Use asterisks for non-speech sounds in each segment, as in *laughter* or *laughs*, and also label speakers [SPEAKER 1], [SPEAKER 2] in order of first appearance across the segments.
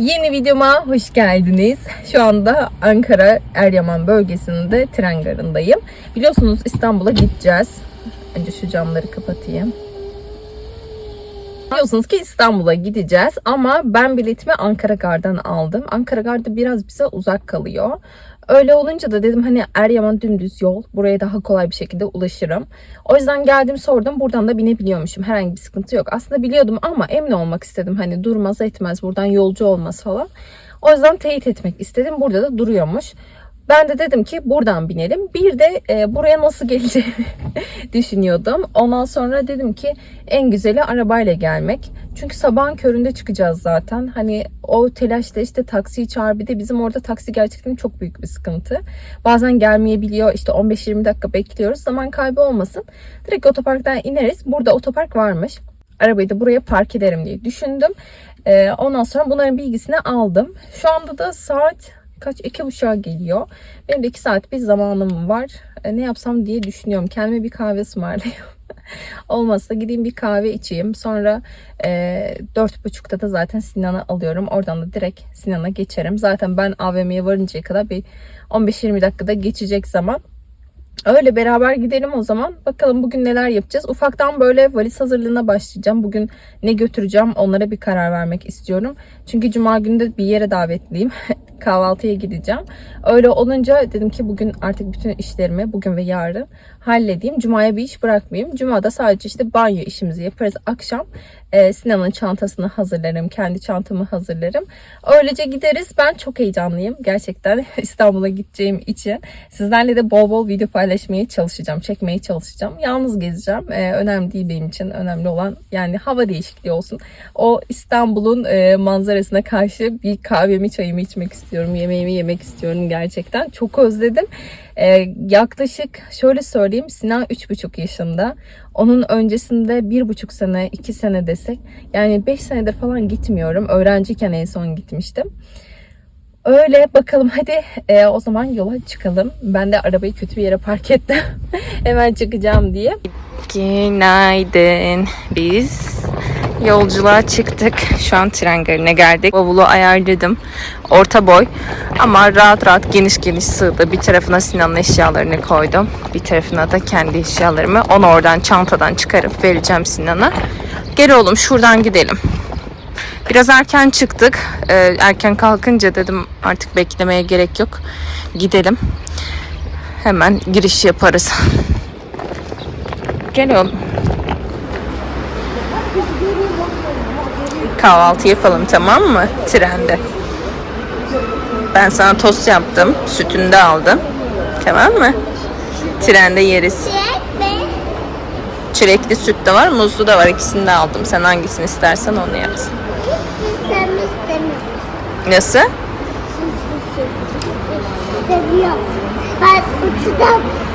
[SPEAKER 1] Yeni videoma hoş geldiniz. Şu anda Ankara Eryaman bölgesinde tren garındayım. Biliyorsunuz İstanbul'a gideceğiz. Önce şu camları kapatayım. Biliyorsunuz ki İstanbul'a gideceğiz ama ben biletimi Ankara Gar'dan aldım. Ankara Gar'da biraz bize uzak kalıyor. Öyle olunca da dedim hani Eryaman dümdüz yol. Buraya daha kolay bir şekilde ulaşırım. O yüzden geldim sordum. Buradan da binebiliyormuşum. Herhangi bir sıkıntı yok. Aslında biliyordum ama emin olmak istedim. Hani durmaz etmez buradan yolcu olmaz falan. O yüzden teyit etmek istedim. Burada da duruyormuş. Ben de dedim ki buradan binelim. Bir de e, buraya nasıl geleceğimi *laughs* düşünüyordum. Ondan sonra dedim ki en güzeli arabayla gelmek. Çünkü sabahın köründe çıkacağız zaten. Hani o telaşta işte taksiyi çağır. Bir de bizim orada taksi gerçekten çok büyük bir sıkıntı. Bazen gelmeyebiliyor. İşte 15-20 dakika bekliyoruz. Zaman kaybı olmasın. Direkt otoparktan ineriz. Burada otopark varmış. Arabayı da buraya park ederim diye düşündüm. E, ondan sonra bunların bilgisini aldım. Şu anda da saat kaç iki buçuğa geliyor. Benim de iki saat bir zamanım var. E, ne yapsam diye düşünüyorum. Kendime bir kahve ısmarlayayım. *laughs* Olmazsa gideyim bir kahve içeyim. Sonra e, dört buçukta da zaten Sinan'ı alıyorum. Oradan da direkt Sinan'a geçerim. Zaten ben AVM'ye varıncaya kadar bir 15-20 dakikada geçecek zaman. Öyle beraber gidelim o zaman. Bakalım bugün neler yapacağız. Ufaktan böyle valiz hazırlığına başlayacağım. Bugün ne götüreceğim onlara bir karar vermek istiyorum. Çünkü cuma günü de bir yere davetliyim. *laughs* Kahvaltıya gideceğim. Öyle olunca dedim ki bugün artık bütün işlerimi bugün ve yarın halledeyim. Cuma'ya bir iş bırakmayayım. Cuma'da sadece işte banyo işimizi yaparız. Akşam e, Sinan'ın çantasını hazırlarım. Kendi çantamı hazırlarım. Öylece gideriz. Ben çok heyecanlıyım. Gerçekten *laughs* İstanbul'a gideceğim için. Sizlerle de bol bol video paylaşmaya çalışacağım. Çekmeye çalışacağım. Yalnız gezeceğim. E, önemli değil benim için. Önemli olan yani hava değişikliği olsun. O İstanbul'un e, manzarasına karşı bir kahvemi çayımı içmek istiyorum. Yemeğimi yemek istiyorum gerçekten. Çok özledim. Ee, yaklaşık şöyle söyleyeyim Sinan 3,5 yaşında. Onun öncesinde 1,5 sene 2 sene desek yani 5 senedir falan gitmiyorum. Öğrenciyken en son gitmiştim. Öyle bakalım *laughs* hadi e, o zaman yola çıkalım. Ben de arabayı kötü bir yere park ettim. *laughs* Hemen çıkacağım diye. Günaydın. Biz yolculuğa çıktık. Şu an tren garına geldik. Bavulu ayarladım. Orta boy ama rahat rahat geniş geniş sığdı. Bir tarafına Sinan'ın eşyalarını koydum. Bir tarafına da kendi eşyalarımı. Onu oradan çantadan çıkarıp vereceğim Sinan'a. Gel oğlum şuradan gidelim. Biraz erken çıktık. Ee, erken kalkınca dedim artık beklemeye gerek yok. Gidelim. Hemen giriş yaparız. Gel oğlum. Kahvaltı yapalım tamam mı? Trende. Ben sana tost yaptım. Sütünü de aldım. Tamam mı? Trende yeriz. Çilekli süt de var, muzlu da var. İkisini de aldım. Sen hangisini istersen onu yersin. Nasıl?
[SPEAKER 2] Ben. Anne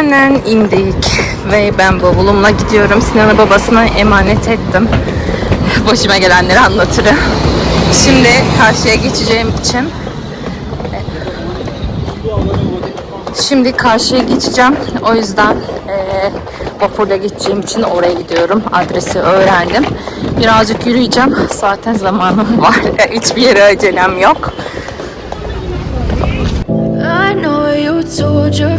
[SPEAKER 1] Trenden indik ve ben bavulumla gidiyorum. Sinan'ı babasına emanet ettim. Başıma gelenleri anlatırım. Şimdi karşıya geçeceğim için Şimdi karşıya geçeceğim. O yüzden eee vapurla geçeceğim için oraya gidiyorum. Adresi öğrendim. Birazcık yürüyeceğim. Zaten zamanım *laughs* var. Hiçbir yere acelem yok.
[SPEAKER 3] I know you told your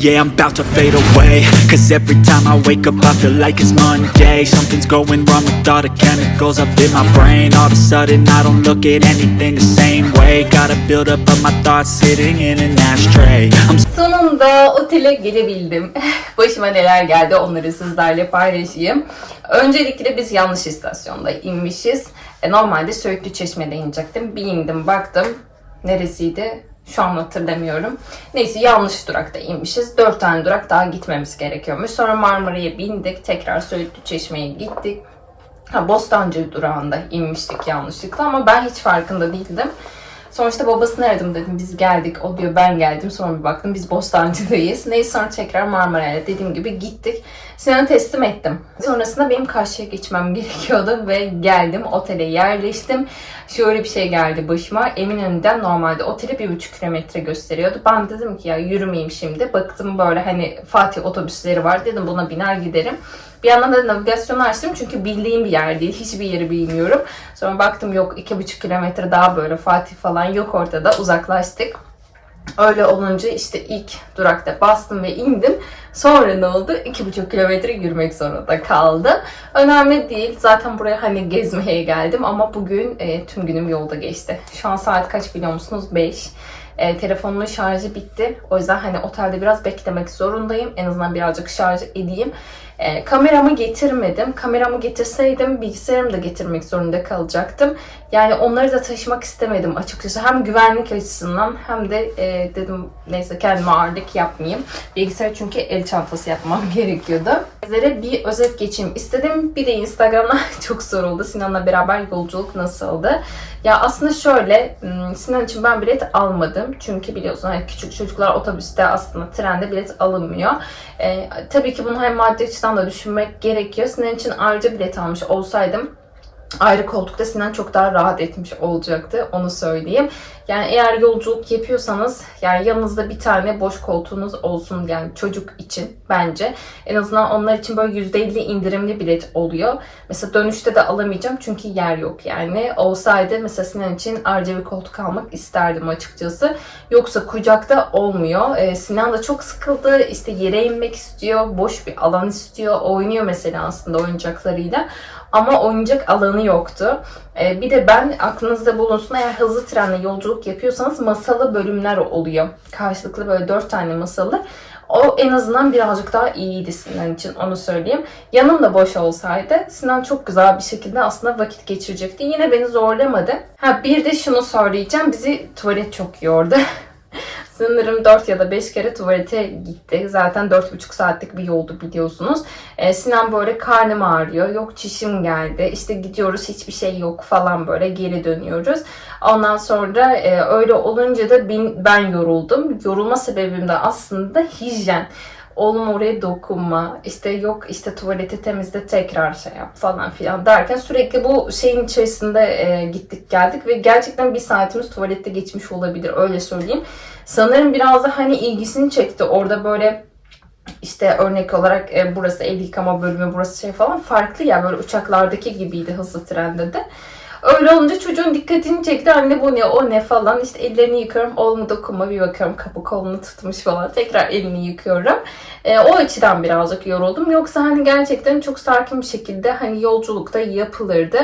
[SPEAKER 4] Yeah, I'm about to fade away Cause every time I wake up I feel like it's Monday Something's going wrong with all the chemicals up in my brain All of a sudden I don't look at anything the same way Gotta build up of my thoughts sitting in an ashtray I'm
[SPEAKER 1] Sonunda otele gelebildim. *laughs* Başıma neler geldi onları sizlerle paylaşayım. Öncelikle biz yanlış istasyonda inmişiz. E, normalde Söğütlü Çeşme'de inecektim. Bir indim baktım. Neresiydi? Şu an hatırlamıyorum. Neyse yanlış durakta inmişiz. Dört tane durak daha gitmemiz gerekiyormuş. Sonra Marmara'ya bindik. Tekrar Söğütlü Çeşme'ye gittik. Ha, Bostancı durağında inmiştik yanlışlıkla ama ben hiç farkında değildim. Sonuçta babasını aradım dedim biz geldik. O diyor ben geldim. Sonra bir baktım biz Bostancı'dayız. Neyse sonra tekrar Marmara'ya dediğim gibi gittik. Sinan'ı teslim ettim. Sonrasında benim karşıya geçmem *laughs* gerekiyordu ve geldim. Otele yerleştim. Şöyle bir şey geldi başıma. Eminönü'nden normalde otele bir buçuk kilometre gösteriyordu. Ben dedim ki ya yürümeyeyim şimdi. Baktım böyle hani Fatih otobüsleri var. Dedim buna biner giderim. Bir yandan da navigasyonu açtım çünkü bildiğim bir yer değil. Hiçbir yeri bilmiyorum. Sonra baktım yok iki buçuk kilometre daha böyle Fatih falan yok ortada. Uzaklaştık. Öyle olunca işte ilk durakta bastım ve indim. Sonra ne oldu? İki buçuk kilometre yürümek zorunda kaldı. Önemli değil. Zaten buraya hani gezmeye geldim ama bugün e, tüm günüm yolda geçti. Şu an saat kaç biliyor musunuz? 5. E, telefonumun şarjı bitti. O yüzden hani otelde biraz beklemek zorundayım. En azından birazcık şarj edeyim. E, kameramı getirmedim. Kameramı getirseydim bilgisayarımı da getirmek zorunda kalacaktım. Yani onları da taşımak istemedim açıkçası. Hem güvenlik açısından hem de e, dedim neyse kendime ağırlık yapmayayım. Bilgisayar çünkü el çantası yapmam *laughs* gerekiyordu. Sizlere bir özet geçeyim istedim. Bir de Instagram'da *laughs* çok soruldu. Sinan'la beraber yolculuk nasıldı? Ya aslında şöyle hmm, Sinan için ben bilet almadım. Çünkü biliyorsun hani küçük çocuklar otobüste aslında trende bilet alınmıyor. E, tabii ki bunu hem maddi açıdan da düşünmek gerekiyor. Sinan için ayrıca bilet almış olsaydım ayrı koltukta Sinan çok daha rahat etmiş olacaktı. Onu söyleyeyim. Yani eğer yolculuk yapıyorsanız yani yanınızda bir tane boş koltuğunuz olsun yani çocuk için bence. En azından onlar için böyle %50 indirimli bilet oluyor. Mesela dönüşte de alamayacağım çünkü yer yok yani. Olsaydı mesela Sinan için bir koltuk almak isterdim açıkçası. Yoksa kucakta olmuyor. Ee, Sinan da çok sıkıldı. İşte yere inmek istiyor. Boş bir alan istiyor. Oynuyor mesela aslında oyuncaklarıyla. Ama oyuncak alanı yoktu. Ee, bir de ben aklınızda bulunsun eğer hızlı trenle yolculuk yapıyorsanız masalı bölümler oluyor. Karşılıklı böyle dört tane masalı. O en azından birazcık daha iyiydi Sinan için onu söyleyeyim. Yanımda boş olsaydı Sinan çok güzel bir şekilde aslında vakit geçirecekti. Yine beni zorlamadı. Ha bir de şunu söyleyeceğim. Bizi tuvalet çok yordu. *laughs* Sanırım 4 ya da 5 kere tuvalete gitti. Zaten 4,5 saatlik bir yoldu biliyorsunuz. Ee, Sinan böyle karnım ağrıyor. Yok çişim geldi. İşte gidiyoruz hiçbir şey yok falan böyle geri dönüyoruz. Ondan sonra e, öyle olunca da ben, ben yoruldum. Yorulma sebebim de aslında hijyen. Oğlum oraya dokunma, işte yok işte tuvaleti temizle tekrar şey yap falan filan derken sürekli bu şeyin içerisinde e, gittik geldik ve gerçekten bir saatimiz tuvalette geçmiş olabilir öyle söyleyeyim. Sanırım biraz da hani ilgisini çekti orada böyle işte örnek olarak e, burası el yıkama bölümü burası şey falan farklı ya böyle uçaklardaki gibiydi hızlı trende de. Öyle olunca çocuğun dikkatini çekti. Anne bu ne o ne falan. İşte ellerini yıkıyorum. Oğlumu dokunma bir bakıyorum kapı kolunu tutmuş falan. Tekrar elimi yıkıyorum. E, o açıdan birazcık yoruldum. Yoksa hani gerçekten çok sakin bir şekilde hani yolculukta yapılırdı.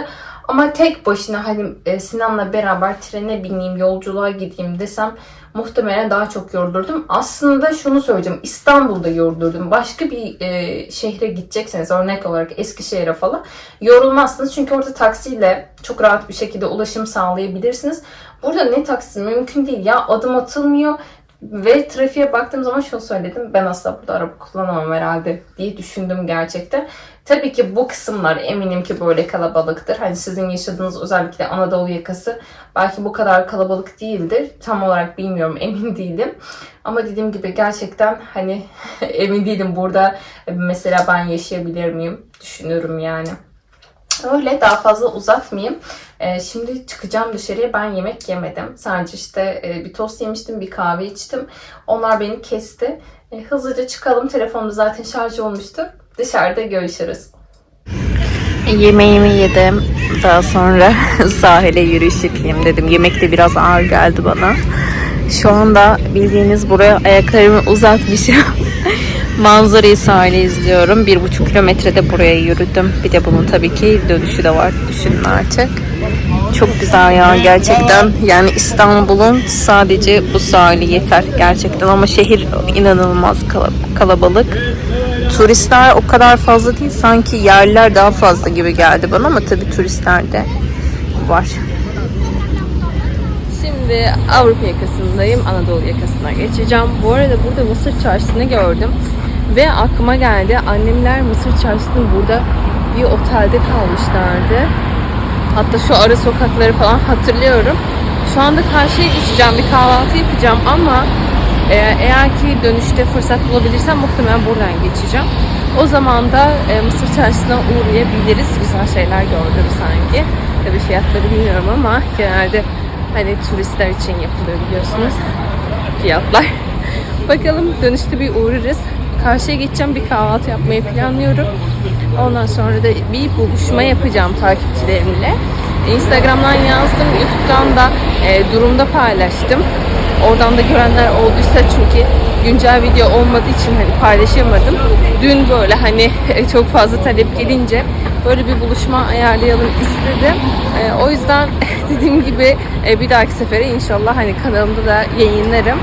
[SPEAKER 1] Ama tek başına hani e, Sinan'la beraber trene bineyim, yolculuğa gideyim desem muhtemelen daha çok yorulurdum. Aslında şunu söyleyeceğim. İstanbul'da yorulurdum. Başka bir e, şehre gidecekseniz örnek olarak Eskişehir'e falan yorulmazsınız. Çünkü orada taksiyle çok rahat bir şekilde ulaşım sağlayabilirsiniz. Burada ne taksi mümkün değil ya. Adım atılmıyor. Ve trafiğe baktığım zaman şunu söyledim. Ben asla burada araba kullanamam herhalde diye düşündüm gerçekten. Tabii ki bu kısımlar eminim ki böyle kalabalıktır. Hani sizin yaşadığınız özellikle Anadolu yakası belki bu kadar kalabalık değildir. Tam olarak bilmiyorum emin değilim. Ama dediğim gibi gerçekten hani *laughs* emin değilim burada mesela ben yaşayabilir miyim düşünüyorum yani. Öyle daha fazla uzatmayayım. Ee, şimdi çıkacağım dışarıya. Ben yemek yemedim. Sadece işte e, bir tost yemiştim, bir kahve içtim. Onlar beni kesti. E, hızlıca çıkalım. Telefonum zaten şarj olmuştu. Dışarıda görüşürüz. Yemeğimi yedim. Daha sonra *laughs* sahile yürüyüş yapayım dedim. Yemek de biraz ağır geldi bana. Şu anda bildiğiniz buraya ayaklarımı uzatmışım. *laughs* Manzarayı sahile izliyorum. Bir buçuk kilometrede buraya yürüdüm. Bir de bunun tabii ki dönüşü de var. Düşünün artık. Çok güzel ya gerçekten. Yani İstanbul'un sadece bu sahili yeter gerçekten. Ama şehir inanılmaz kala- kalabalık. Turistler o kadar fazla değil. Sanki yerliler daha fazla gibi geldi bana ama tabii turistler de var. Şimdi Avrupa yakasındayım. Anadolu yakasına geçeceğim. Bu arada burada Mısır çarşısını gördüm. Ve aklıma geldi. Annemler Mısır çarşısının burada bir otelde kalmışlardı. Hatta şu ara sokakları falan hatırlıyorum. Şu anda karşıya geçeceğim. Bir kahvaltı yapacağım ama e, eğer ki dönüşte fırsat bulabilirsem muhtemelen buradan geçeceğim. O zaman da e, Mısır çarşısına uğrayabiliriz. Güzel şeyler gördüm sanki. Tabii fiyatları bilmiyorum ama genelde hani turistler için yapılıyor biliyorsunuz fiyatlar. *laughs* Bakalım dönüşte bir uğrarız. Karşıya geçeceğim bir kahvaltı yapmayı planlıyorum. Ondan sonra da bir buluşma yapacağım takipçilerimle. Instagram'dan yazdım, YouTube'dan da e, durumda paylaştım. Oradan da görenler olduysa çünkü güncel video olmadığı için hani paylaşamadım. Dün böyle hani çok fazla talep gelince böyle bir buluşma ayarlayalım istedim. E, o yüzden *laughs* dediğim gibi e, bir dahaki sefere inşallah hani kanalımda da yayınlarım.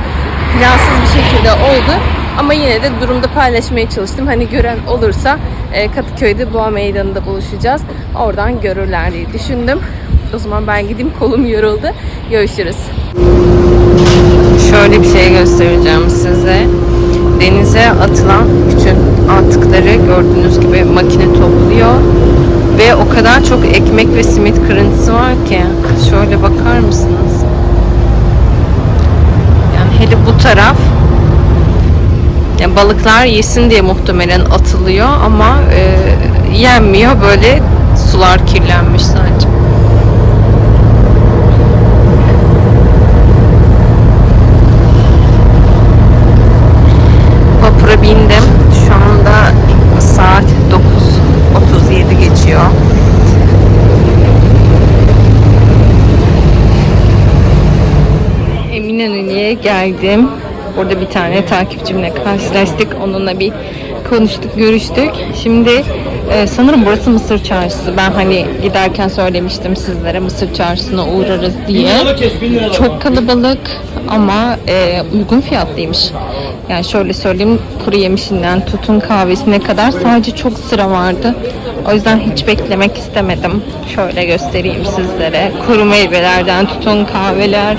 [SPEAKER 1] Plansız bir şekilde oldu. Ama yine de durumda paylaşmaya çalıştım. Hani gören olursa e, Katıköy'de Boğa Meydanı'nda buluşacağız. Oradan görürler diye düşündüm. O zaman ben gideyim kolum yoruldu. Görüşürüz. Şöyle bir şey göstereceğim size. Denize atılan bütün atıkları gördüğünüz gibi makine topluyor. Ve o kadar çok ekmek ve simit kırıntısı var ki. Şöyle bakar mısınız? Hele bu taraf yani balıklar yesin diye muhtemelen atılıyor ama e, yenmiyor böyle sular kirlenmiş sadece. Geldim. Orada bir tane takipçimle karşılaştık. Onunla bir konuştuk, görüştük. Şimdi e, sanırım burası Mısır Çarşısı. Ben hani giderken söylemiştim sizlere Mısır Çarşısı'na uğrarız diye. Çok kalabalık ama e, uygun fiyatlıymış. Yani şöyle söyleyeyim kuru yemişinden tutun kahvesine kadar sadece çok sıra vardı. O yüzden hiç beklemek istemedim. Şöyle göstereyim sizlere. Kuru meyvelerden tutun kahveler,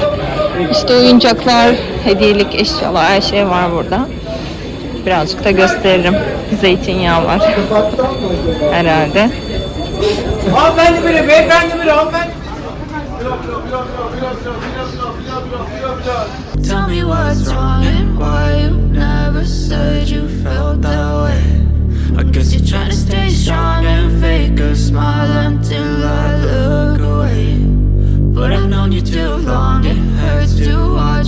[SPEAKER 1] işte oyuncaklar, hediyelik eşyalar her şey var burada. Birazcık da gösteririm. Zeytinyağı var. Herhalde.
[SPEAKER 5] Hanımefendi biri, beyefendi biri, hanımefendi.
[SPEAKER 3] Tell me what's wrong and why you never said you felt that way. I guess you're trying to stay strong and fake a smile But I've known you too long, it hurts to watch.